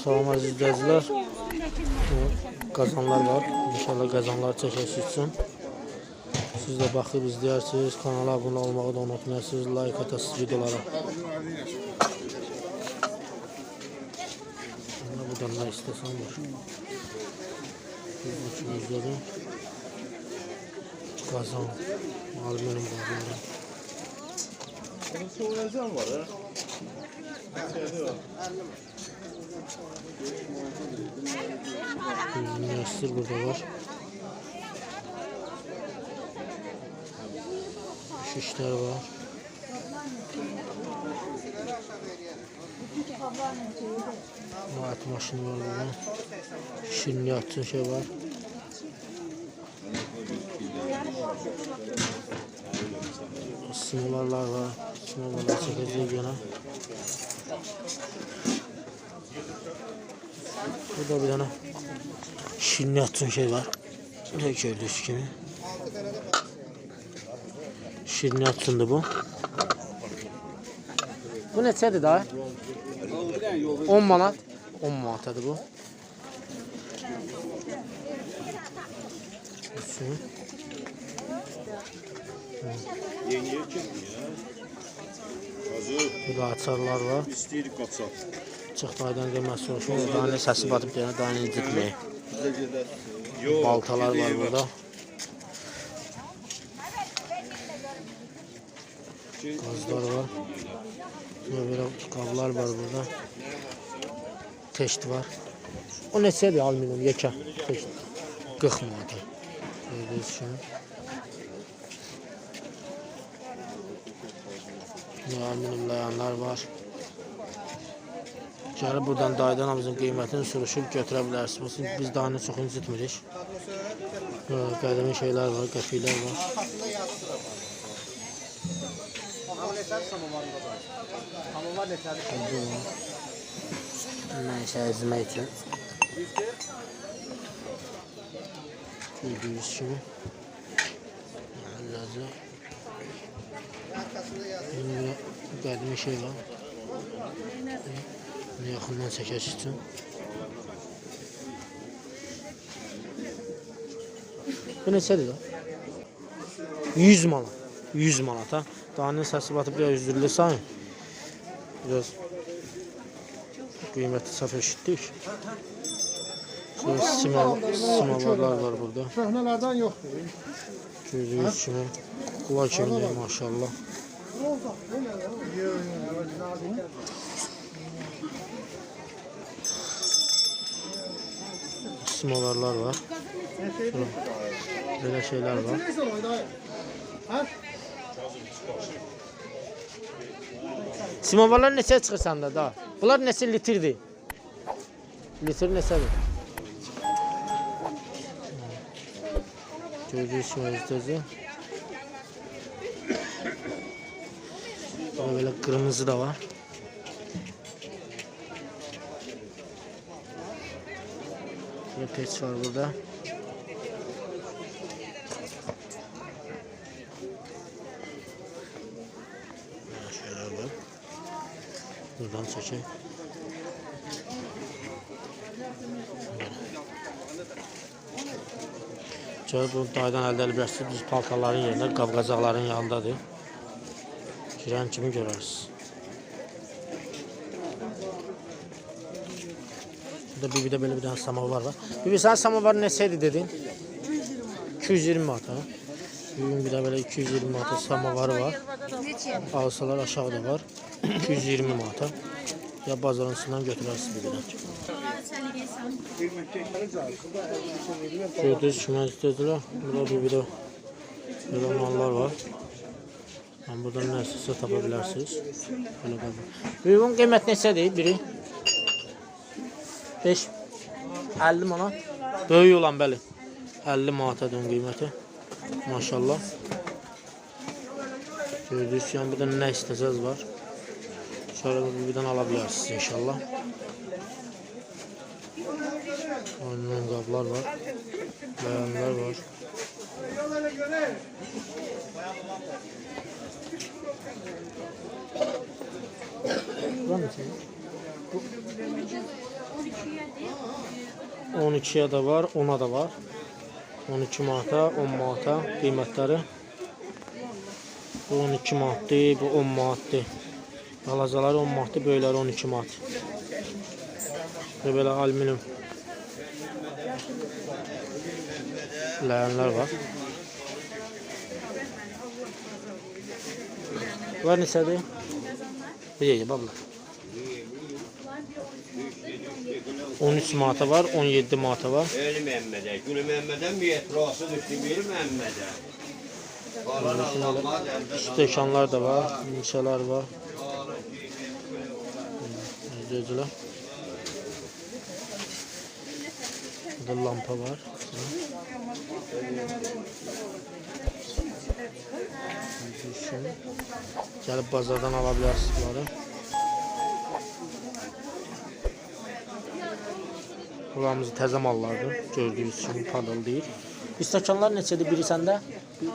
Salam aziz izləyicilər. Qazanlar var. İnşallah qazanlar çəkəsiz üçün. Siz də baxıb izləyirsiniz. Kanala abunə olmağı da unutmayasınız. Like atasınız videolara. Sonra buradan ne istesen var. Biz üçümüzde Kazan. Alüminyum kabloları. Soğuyacağım var ha. Üniversite burada var. Şişler var. Mat maşını var burada. Şirin yattığın şey var. Simolarlar var. Simolarlar çekeceğiz yana. Burada bir tane Şirin yattığın şey var. Ne gördüğünüz gibi. Şirin yattığında bu. Bu neçədir daha? 10 manat. 10 manatadır bu. Üstünü. Yengeye çektin ya. Hazır. Burada açarlar var. İstəyir qaçaq. Deməz soruşur. Daha ne səsi batıb gələn, daha ne incitməyə. Bizə gedər. Yox. Baltalar var burada. Gazlar var. Burada böyle kablar var burada. Teşt var. O neçədir alüminium yekə? Teşt. 40 manata. Gördüyünüz kimi. Alüminium layanlar var. Gəlib buradan dayıdan hamısının qiymətini soruşub götürə bilərsiniz. Biz daha nə çox incitmirik. Qədimi şeylər var, qəpiklər var. Nəysə əzmək üçün. Gördüyünüz kimi. Əlləzə. Burada qədimi şey var. Bunu yaxından çəkək üçün. Bu neçədir da? 100 manat. 100 manata. Danın səsi batıb biraz üzürlü sayın. Biraz qiyməti saf eşitdik. Şöyle simal, simalarlar var burada. Köhnələrdən yoxdur. Gördüyünüz kimi. Kukla kimi maşallah. Simalarlar var. Şöyle, böyle şeyler var. Simovarlar neçə çıxır səndə da? Bunlar neçə litrdir? Litr neçədir? Özünüzü. Burada böyle kırmızı da var. Peç var burada. Şeyler var. Buradan çekeyim. Şöyle bu daydan əldə edib bilərsiniz. Biz paltarların yerində qavqazaqların yanındadır. Girən kimi görərsiniz. Burada bir də belə bir dənə samovar var. Bibi sən samovar neçəydi dedin? 220 manat ha. Bugün bir də belə 220 manata samovarı var. Alsalar aşağıda var. 220 manata. Ya bazarın üstündən götürərsiniz bir dənə. Gördüğünüz kimi istediler. Burada bir de böyle mallar var. Yani buradan ne istese tapabilirsiniz. Böyle kaldı. Büyüğün kıymet neçədir biri? 5 50 manat. Böyük olan bəli. 50 manatadır qiyməti. Maşallah. Gördüyünüz kimi burada nə istəsəz var. Şöyle birdən ala bilərsiniz inşallah. Oynanan qablar var. Bayanlar var. Var mı senin? Bu 12'ye de var, 10'a da var. 12 manata, 10 manata qiymətləri. Bu 12 manatdır, bu 10 manatdır. Balacaları 10 manatdır, böyükləri 12 manat. Və belə alüminium ləyənlər var. Var neçədir? Bir ye, babla. 13 manata var, 17 manata var. Öyle Mehmet'e. Gülü Mehmet'e bir etrafı düştü bir Mehmet'e. Stəkanlar da var, nimçələr var. İzləyicilər. Burada lampa var. Gəlib bazardan ala bilərsiniz bunları. Buramız təzə mallardır. Gördüyünüz kimi parıldayır. İstəkanlar neçədir biri səndə? Bir,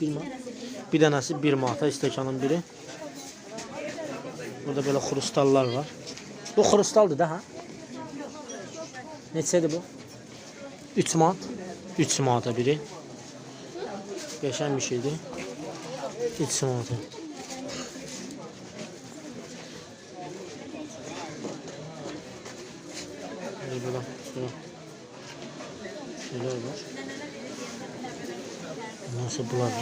bir manat. Bir dənəsi 1 manata stəkanın biri. Burada belə xrustallar var. Bu xrustaldır da ha? Neçədir bu? 3 manat. 3 manata biri. Qəşəng bir şeydir. 3 manata. Böyle belə, belə şeylər var. Nasıl bunlar?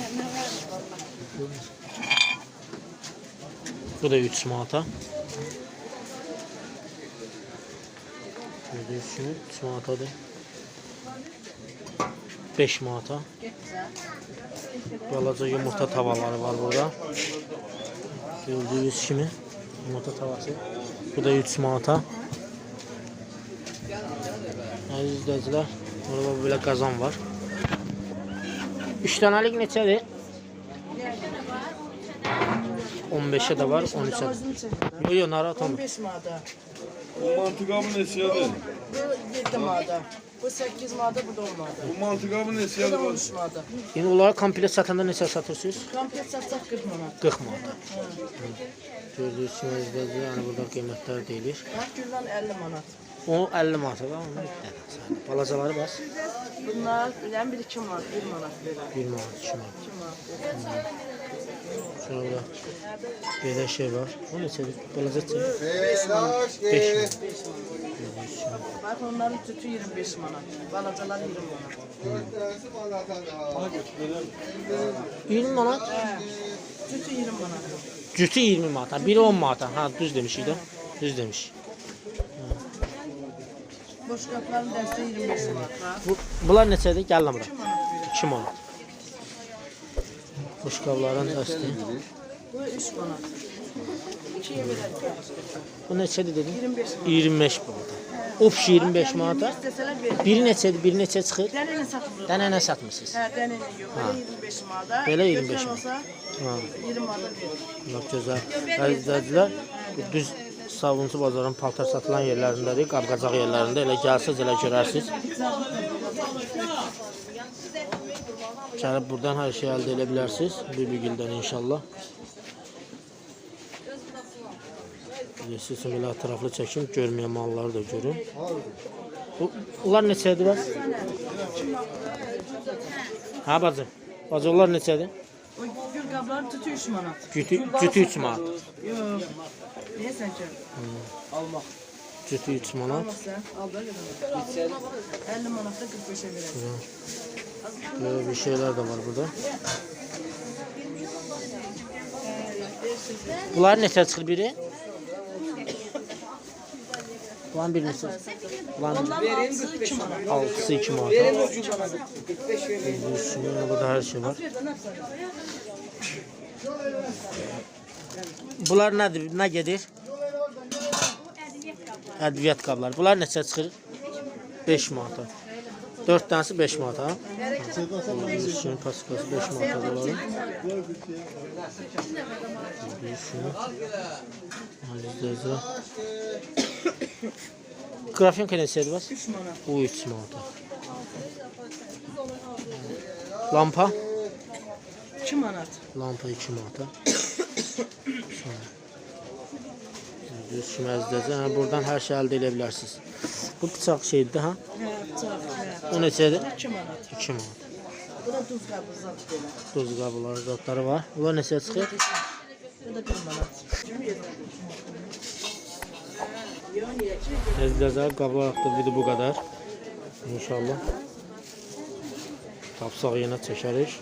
Bu da 3 manata. Gibi 3 manatadır. 5 manata. Balaca yumurta tavaları var burada. Gördüğünüz kimi yumurta tavası. Bu da 3 manata. Əziz izləyicilər, burada belə qazan var. 3 dənəlik neçədir? 15'e de var, 13'e de. Yok yok narahat olma. 15 manata. Bu mantıqamı neçədir? Bu 7 manata. Bu 8 manata, bu da 10 manata. Bu mantıqamı Bu da neçədir? 13 manata. Yani onları komple satanda neçə satırsınız? Komplet satsaq 40 manat. 40 manata. Gördüğünüz kimi izləyicilər, yəni burada qiymətlər deyilir. Bax güldən 50 manat. O 50 manata da onun bir dənə sadəcə. Balacaları bəs Bunlar bilən 1 2 manat, 1 manat belə. 1 manat, 2 manat. 2 manat. Sonra belə şey var. O neçədir? Balaca çək. 5 manat. 5 manat. Bax onların tütü 25 manat. Balacalar 20 manat. 20 manat. Tütü 20 manat. Cütü 20 manata. Biri 10 manata. Ha düz demişik də. Düz demiş. Boş qapların dəsti 25 manat. Bu, bunlar neçədir? Gəl lan bura. 2 manat biri. 2 manat. Boşqabların dəsti. Bu 3 manat. 2'ye verək. Bu neçədir dedin? 25 manat. 25 manata. Opş 25 manata. Biri neçədir? Biri neçə çıxır? Dənə ilə satılır. Dənə nə satmısınız? Hə, dənə yox. Belə 25 manata. Belə 25 Götürən manat. olsa Ha, 20 manata verir. lap gözəl. Bu düz Savunçu bazarın paltar satılan yerlərindədir, qab-qacaq yerlərində. Elə gəlsiniz, elə görərsiniz. Gəlib buradan hər şey əldə edə bilərsiniz. Bibigildən inşallah. Sizin belə ətraflı çəkim, görməyən malları da görün. Bu, bunlar neçədir bəs? Ha bacı. Bacı onlar neçədir? O gül qabları tutu 3 manat. Cütü 3 manat. Yox. Neyəsən ki? Almaq. Cütü 3 manat. Almaqsa, al da gedin. 50 manatda 45'e verək. Böyle bir şeyler de var burada. Bunlar neçə çıxır biri? Bunların bir neçə? Bunların Onların altısı 2 manat. altısı 2 manat. Üstünde burada her şey var. Bunlar nədir? Nə gedir? Ədviyyat qabları. Bunlar neçə çıxır? 5 manata. 4 tanesi 5 manata. Şunun paskası 5 manata bunların. Şunu. Bəs? 3 manat. Bu 3 manata. Lampa? 2 manat. Lampa 2 manata. Əzizləyəcək. Hə, buradan hər şey əldə edə bilərsiniz. Bu bıçaq şeydir ha? Hə, bıçaq, hə. O neçədir? 2 manat. 2 manat. Bu da duz qabı zat belə. Duz qabları, zadları var. Bunlar neçəyə çıxır? Bu da 1 manat. Əzizlər, qablar haqqında video bu qədər. İnşallah. Tapsaq yenə çəkərik.